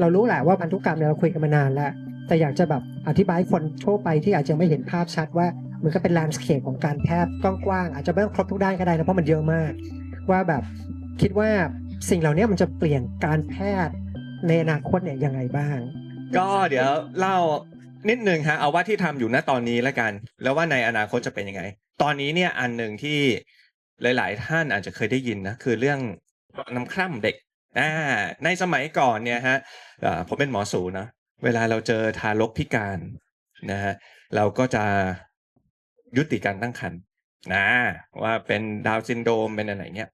เรารู้แหละว่าพันธุกรรมเนี่ยเราคุยกันมานานแล้ว แต่อยากจะแบบอธิบายให้คนทั่วไปที่อาจจะไม่เห็นภาพชัดว่ามันก็เป็นแลนด์สเคปของการแพทย์กว้างๆอาจจะไม่ต้องครบทุกด้านก็ได้นะเพราะมันเยอะมาก ว่าแบบคิดว่าสิ่งเหล่านี้มันจะเปลี่ยนการแพทย์ในอนาคตเนี่ยยังไงบ้าง ก็เดี๋ยวเล่านิดนึงฮะเอาว่าที่ทำอยู่ณตอนนี้แล้วกัน แล้วว่าในอนาคตจะเป็นยังไง ตอนนี้เนี่ยอันหนึ่งที่หลาย ๆ ท่านอาจจะเคยได้ยินนะคือเรื่องน้ำคร่ำเด็ก อ่าในสมัยก่อนเนี่ยฮะผมเป็นหมอสูนะเวลาเราเจอทารกพิการนะฮะเราก็จะยุติการตั้งครรภ์นะว่าเป็นดาวซินโดมเป็นอะไรเงี้ย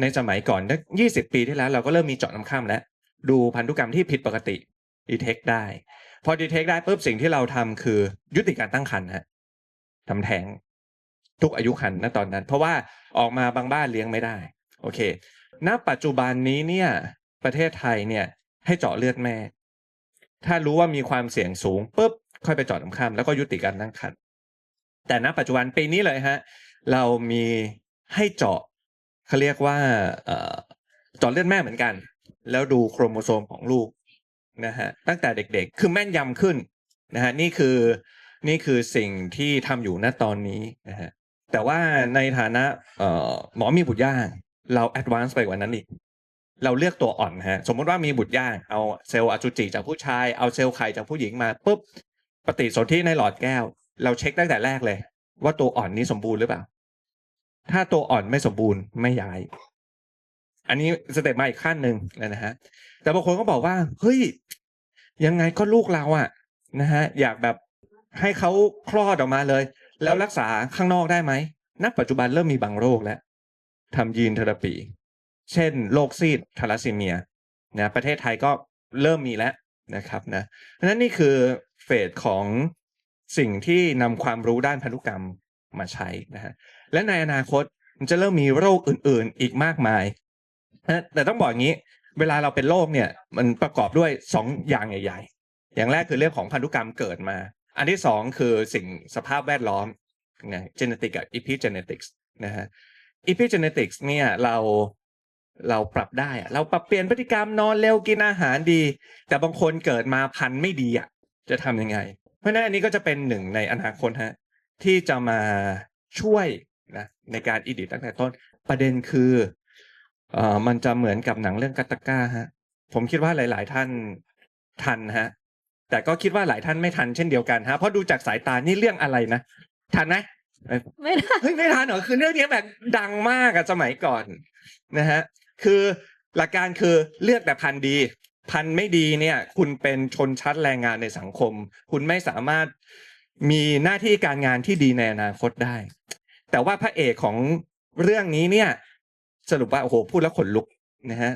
ในสมัยก่อนยี่สิบปีที่แล้ว เราก็เริ่มมีเจาะน้ำคร่ำแล้ว ดูพันธุกรรมที่ผิดปกติดีเทคได้ พอดีเทคได้ปุ๊บสิ่งที่เราทำคือยุติการตั้งครรภ์ฮะทำแท้งทุกอายุครรภ์ณตอนนั้น เพราะว่าออกมาบางบ้านเลี้ยงไม่ได้ โอเค ณปัจจุบันนี้เนี่ย ประเทศไทยเนี่ย ให้เจาะเลือดแม่ ถ้ารู้ว่ามีความเสี่ยงสูงปุ๊บค่อยไปเจาะน้ำคร่ำแล้วก็ยุติการตั้งครรภ์แต่ณปัจจุบันปีนี้เลยฮะ เรามีให้เจาะเขาเรียกว่าเอ่อเจาะเลือดแม่เหมือนกัน แล้วดูโครโมโซมของลูกนะฮะตั้งแต่เด็กๆ คือแม่นยำขึ้นนะฮะนี่คือนี่คือสิ่งที่ทำอยู่ณตอนนี้นะฮะแต่ว่าในฐานะเอ่อหมอมีบุตรยาก เราแอดวานซ์ไปกว่านั้นอีกเราเลือกตัวอ่อนฮะ สมมติว่ามีบุตรยากเอาเซลล์อสุจิจากผู้ชาย เอาเซลล์ไข่จากผู้หญิงมาปุ๊บปฏิสนธิในหลอดแก้ว เราเช็คตั้งแต่แรกเลย ว่าตัวอ่อนนี้สมบูรณ์หรือเปล่า ถ้าตัวอ่อนไม่สมบูรณ์ไม่ย้าย อันนี้สเต็ปมาอีกขั้นหนึ่งแล้วนะฮะ แต่บางคนก็บอกว่าเฮ้ยยังไงก็ลูกเราอะนะฮะอยากแบบให้เขาคลอดออกมาเลย แล้วรักษาข้างนอกได้ไหมณปัจจุบันเริ่มมีบางโรคแล้ว ทำยีนเทอราปี เช่นโรคซีดทาลัสซีเมียนะประเทศไทยก็เริ่มมีแล้วนะครับนะเพราะฉะนั้นนี่คือเฟสของสิ่งที่นำความรู้ด้านพันธุกรรมมาใช้นะฮะและในอนาคตมันจะเริ่มมีโรคอื่นๆ อีกมากมายนะแต่ต้องบอกอย่างนี้ เวลาเราเป็นโรคเนี่ยมันประกอบด้วยสองอย่างใหญ่ ๆ อย่างแรกคือเรื่องของพันธุกรรมเกิดมา อันที่สองคือสิ่งสภาพแวดล้อมนะ genetic กับ epigenetics นะฮะ epigenetics เนี่ยเราเราปรับได้อะเราปรับเปลี่ยนพฤติกรรมนอนเร็วกินอาหารดี แต่บางคนเกิดมาพันไม่ดีอะจะทำยังไง เพราะฉะนั้นอันนี้ก็จะเป็นหนึ่งในอนาคตฮะที่จะมาช่วยนะในการอีดิตตั้งแต่ต้นประเด็นคือเอ่อมันจะเหมือนกับหนังเรื่องกัตตาก้าฮะผมคิดว่าหลาย ๆ ท่านทันฮะแต่ก็คิดว่าหลายท่านไม่ทันเช่นเดียวกันฮะเพราะดูจากสายตานี่เรื่องอะไรนะทันไหม ไม่ได้เฮ้ยไม่ทันเหรอคือเรื่องนี้แบบดังมากอะสมัยก่อนนะฮะคือหลักการคือเลือกแต่พันธุ์ดี พันธุ์ไม่ดีเนี่ย คุณเป็นชนชั้นแรงงานในสังคม คุณไม่สามารถมีหน้าที่การงานที่ดีในอนาคตได้ แต่ว่าพระเอกของเรื่องนี้เนี่ย สรุปว่าโอ้โหพูดแล้วขนลุกนะฮะ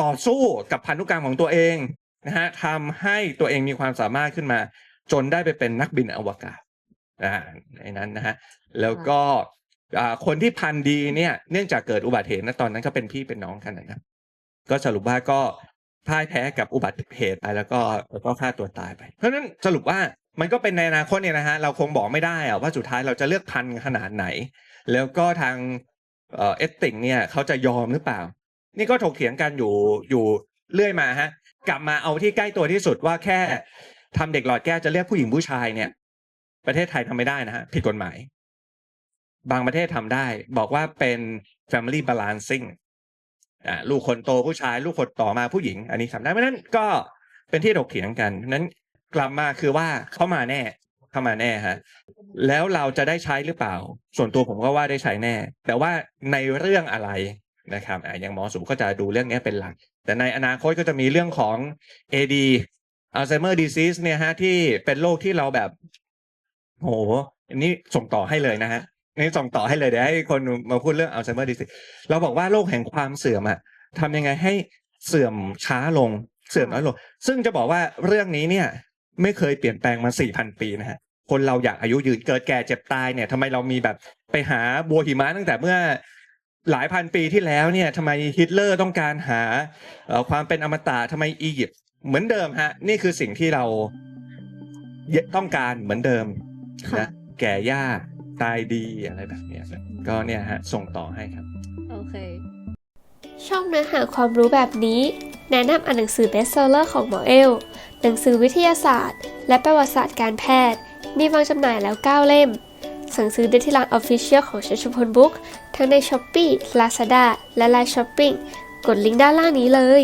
ต่อสู้กับพันธุกรรมของตัวเองนะฮะทำให้ตัวเองมีความสามารถขึ้นมา จนได้ไปเป็นนักบินอวกาศ อ่าในนั้นนะฮะแล้วก็อ่าคนที่พันธุ์ดีเนี่ยเนื่องจากเกิดอุบัติเหตุนะตอนนั้นก็เป็นพี่เป็นน้องกันนะครับก็สรุปว่าก็พ่ายแพ้กับอุบัติเหตุไปแล้วก็แล้วก็ฆ่าตัวตายไป เพราะฉะนั้นสรุปว่ามันก็เป็นในอนาคตเนี่ยนะฮะเราคงบอกไม่ได้อะว่าสุดท้ายเราจะเลือกพันธุ์ขนาดไหน แล้วก็ทางเอ่อเอติกเนี่ยเขาจะยอมหรือเปล่า นี่ก็ถกเถียงกันอยู่อยู่เรื่อยมาฮะ กลับมาเอาที่ใกล้ตัวที่สุดว่าแค่ทำเด็กหลอดแก้วจะเรียกผู้หญิงผู้ชายเนี่ย ประเทศไทยทำไม่ได้นะฮะผิดกฎหมาย บางประเทศทำได้ บอกว่าเป็น family balancing อ่าลูกคนโตผู้ชาย ลูกคนต่อมาผู้หญิง อันนี้ทำได้เพราะนั้นก็เป็นที่ถกเถียงกันเพราะนั้นกลับมาคือว่าเข้ามาแน่เข้ามาแน่ฮะแล้วเราจะได้ใช้หรือเปล่า ส่วนตัวผมก็ว่าได้ใช้แน่ แต่ว่าในเรื่องอะไรนะครับออย่างหมอสูก็จะดูเรื่องนี้เป็นหลัก แต่ในอนาคตก็จะมีเรื่องของ AD Alzheimer disease เนี่ยฮะที่เป็นโรคที่เราแบบ โหอันนี้ส่งต่อให้เลยนะฮะนี่ส่งต่อให้เลยเดี๋ยวให้คนมาพูดเรื่อง Alzheimer disease เราบอกว่าโรคแห่งความเสื่อมอะทำยังไงให้เสื่อมช้าลงเสื่อมน้อยลง ซึ่งจะบอกว่าเรื่องนี้เนี่ย ไม่เคยเปลี่ยนแปลงมา4,000ปีนะฮะคนเราอยากอายุยืนเกิดแก่เจ็บตายเนี่ยทำไมเรามีแบบไปหาบัวหิมะตั้งแต่เมื่อหลายพันปีที่แล้วเนี่ยทำไมฮิตเลอร์ต้องการหาความเป็นอมตะทำไมอียิปต์เหมือนเดิมฮะ นี่คือสิ่งที่เราต้องการเหมือนเดิม นะแก่ยากตายดีอะไรแบบเนี้ยครับก็เนี่ยฮะส่งต่อให้ครับ โอเค ช่องเนื้อหาความรู้แบบนี้ แนะนำอ่านหนังสือเบสเซอร์ของหมอเอล หนังสือวิทยาศาสตร์ และประวัติศาสตร์การแพทย์ มีวางจำหน่ายแล้ว 9 เล่ม สั่งซื้อได้ที่ร้าน Official ของชัชพลบุ๊กทั้งใน s h อ p e e Lazada และ Line Shopping กดลิงก์ด้านล่างนี้เลย